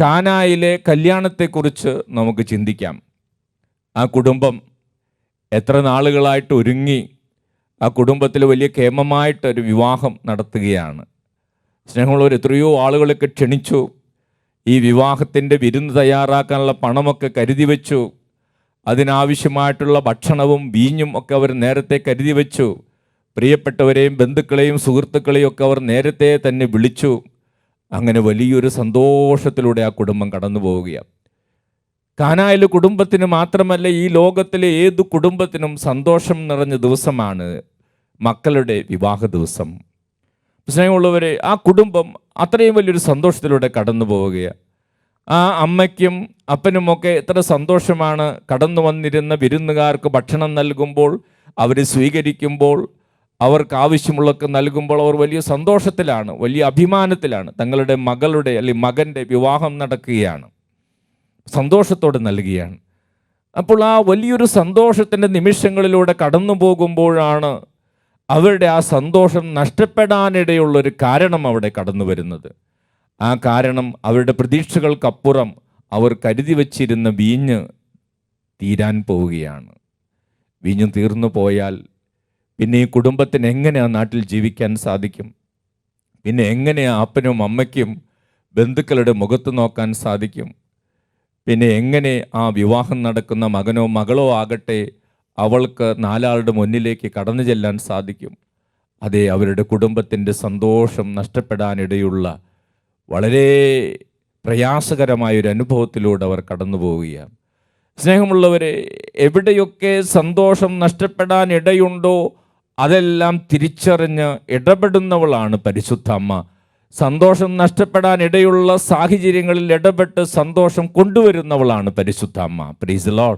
കാനായിലെ കല്യാണത്തെക്കുറിച്ച് നമുക്ക് ചിന്തിക്കാം. ആ കുടുംബം എത്ര നാളുകളായിട്ട് ഒരുങ്ങി ആ കുടുംബത്തിൽ വലിയ കേമമായിട്ട് ഒരു വിവാഹം നടത്തുകയാണ്. സ്നേഹമുള്ളവർ എത്രയോ ആളുകളൊക്കെ ക്ഷണിച്ചു. ഈ വിവാഹത്തിന്റെ വിരുന്ന് തയ്യാറാക്കാനുള്ള പണമൊക്കെ കരുതി വെച്ചു. അതിനാവശ്യമായിട്ടുള്ള ഭക്ഷണവും വീഞ്ഞും ഒക്കെ അവർ നേരത്തെ കരുതി വെച്ചു. പ്രിയപ്പെട്ടവരെയും ബന്ധുക്കളെയും സുഹൃത്തുക്കളെയും ഒക്കെ അവർ നേരത്തെ തന്നെ വിളിച്ചു. അങ്ങനെ വലിയൊരു സന്തോഷത്തിലൂടെ ആ കുടുംബം കടന്നു പോവുകയാണ്. കാനായിലെ കുടുംബത്തിന് മാത്രമല്ല ഈ ലോകത്തിലെ ഏത് കുടുംബത്തിനും സന്തോഷം നിറഞ്ഞ ദിവസമാണ് മക്കളുടെ വിവാഹ ദിവസം. സ്നേഹമുള്ളവരെ ആ കുടുംബം അത്രയും വലിയൊരു സന്തോഷത്തിലൂടെ കടന്നു പോവുകയാണ്. ആ അമ്മയ്ക്കും അപ്പനുമൊക്കെ എത്ര സന്തോഷമാണ് കടന്നു വന്നിരുന്ന വിരുന്നുകാർക്ക് ഭക്ഷണം നൽകുമ്പോൾ അവർ സ്വീകരിക്കുമ്പോൾ അവർക്ക് ആവശ്യമുള്ളതൊക്കെ നൽകുമ്പോൾ അവർ വലിയ സന്തോഷത്തിലാണ് വലിയ അഭിമാനത്തിലാണ്. തങ്ങളുടെ മകളുടെ അല്ലെങ്കിൽ മകന്റെ വിവാഹം നടക്കുകയാണ്. സന്തോഷത്തോടെ നൽകുകയാണ്. അപ്പോൾ ആ വലിയൊരു സന്തോഷത്തിന്റെ നിമിഷങ്ങളിലൂടെ കടന്നു പോകുമ്പോഴാണ് അവരുടെ ആ സന്തോഷം നഷ്ടപ്പെടാനിടയുള്ളൊരു കാരണം അവിടെ കടന്നു വരുന്നത്. ആ കാരണം അവരുടെ പ്രതീക്ഷകൾക്കപ്പുറം അവർ കരുതി വച്ചിരുന്ന വീഞ്ഞ് തീരാൻ പോവുകയാണ്. വീഞ്ഞ് തീർന്നു പോയാൽ പിന്നെ ഈ കുടുംബത്തിന് എങ്ങനെ ആ നാട്ടിൽ ജീവിക്കാൻ സാധിക്കും? പിന്നെ എങ്ങനെ അപ്പനും അമ്മയ്ക്കും ബന്ധുക്കളുടെ മുഖത്ത് നോക്കാൻ സാധിക്കും? പിന്നെ എങ്ങനെ ആ വിവാഹം നടക്കുന്ന മകനോ മകളോ ആകട്ടെ അവൾക്ക് നാലാളുടെ മുന്നിലേക്ക് കടന്നു ചെല്ലാൻ സാധിക്കും? അതേ അവരുടെ കുടുംബത്തിന്റെ സന്തോഷം നഷ്ടപ്പെടാനിടയുള്ള വളരെ പ്രയാസകരമായൊരു അനുഭവത്തിലൂടെ അവർ കടന്നു പോവുകയാണ്. സ്നേഹമുള്ളവരെ എവിടെയൊക്കെ സന്തോഷം നഷ്ടപ്പെടാൻ ഇടയുണ്ടോ അതെല്ലാം തിരിച്ചറിഞ്ഞ് ഇടപെടുന്നവളാണ് പരിശുദ്ധ അമ്മ. സന്തോഷം നഷ്ടപ്പെടാൻ ഇടയുള്ള സാഹചര്യങ്ങളിൽ ഇടപെട്ട് സന്തോഷം കൊണ്ടുവരുന്നവളാണ് പരിശുദ്ധ അമ്മ. പ്രീസ് ലോഡ്